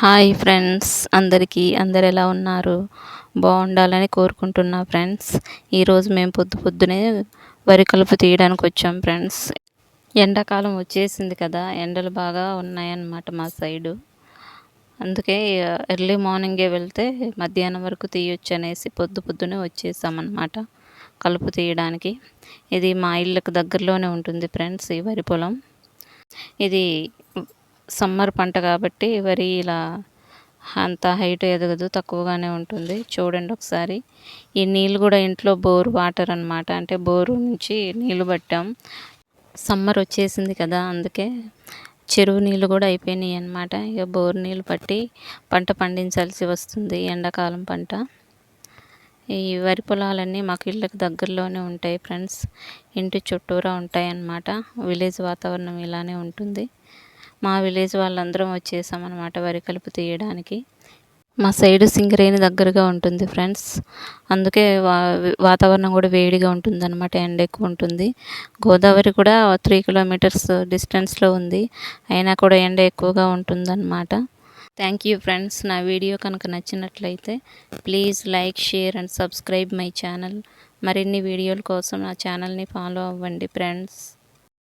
Hi friends అందరికీ అందరు ఎలా ఉన్నారు? బాగుండాలని కోరుకుంటున్నా ఫ్రెండ్స్. ఈరోజు మేము పొద్దు పొద్దునే వరి కలుపు తీయడానికి వచ్చాం ఫ్రెండ్స్. ఎండాకాలం వచ్చేసింది కదా ఎండలు బాగా ఉన్నాయన్నమాట మా సైడు. అందుకే ఎర్లీ మార్నింగే వెళ్తే మధ్యాహ్నం వరకు తీయొచ్చు అనేసి పొద్దు పొద్దునే వచ్చేసామన్నమాట కలుపు తీయడానికి. ఇది మా ఇళ్ళకు దగ్గరలోనే ఉంటుంది ఫ్రెండ్స్ ఈ వరి పొలం. ఇది సమ్మర్ పంట కాబట్టి వరి ఇలా అంత హైట్ ఎదగదు తక్కువగానే ఉంటుంది. చూడండి ఒకసారి. ఈ నీళ్ళు కూడా ఇంట్లో బోర్ వాటర్ అనమాట అంటే బోరు నుంచి నీళ్ళు పట్టాం. సమ్మర్ వచ్చేసింది కదా అందుకే చెరువు నీళ్ళు కూడా అయిపోయినాయి అనమాట ఇక బోర్ నీళ్ళు పట్టి పంట పండించాల్సి వస్తుంది ఎండాకాలం పంట. ఈ వరి పొలాలన్నీ మాకు ఇళ్ళకి దగ్గరలోనే ఉంటాయి ఫ్రెండ్స్. ఇంటి చుట్టూరా ఉంటాయి అన్నమాట విలేజ్ వాతావరణం ఇలానే ఉంటుంది. మా విలేజ్ వాళ్ళందరం వచ్చేసాం అనమాట వరి కలుపు తీయడానికి. మా సైడ్ సింగరేణి దగ్గరగా ఉంటుంది ఫ్రెండ్స్. అందుకే వా వాతావరణం కూడా వేడిగా ఉంటుంది అనమాట ఎండ ఎక్కువ ఉంటుంది. గోదావరి కూడా త్రీ కిలోమీటర్స్ డిస్టెన్స్లో ఉంది. అయినా కూడా ఎండ ఎక్కువగా ఉంటుందన్నమాట. థ్యాంక్ యూ ఫ్రెండ్స్ నా వీడియో కనుక నచ్చినట్లయితే please like share and subscribe my channel మరిన్ని వీడియోల కోసం నా ఛానల్ని ఫాలో అవ్వండి ఫ్రెండ్స్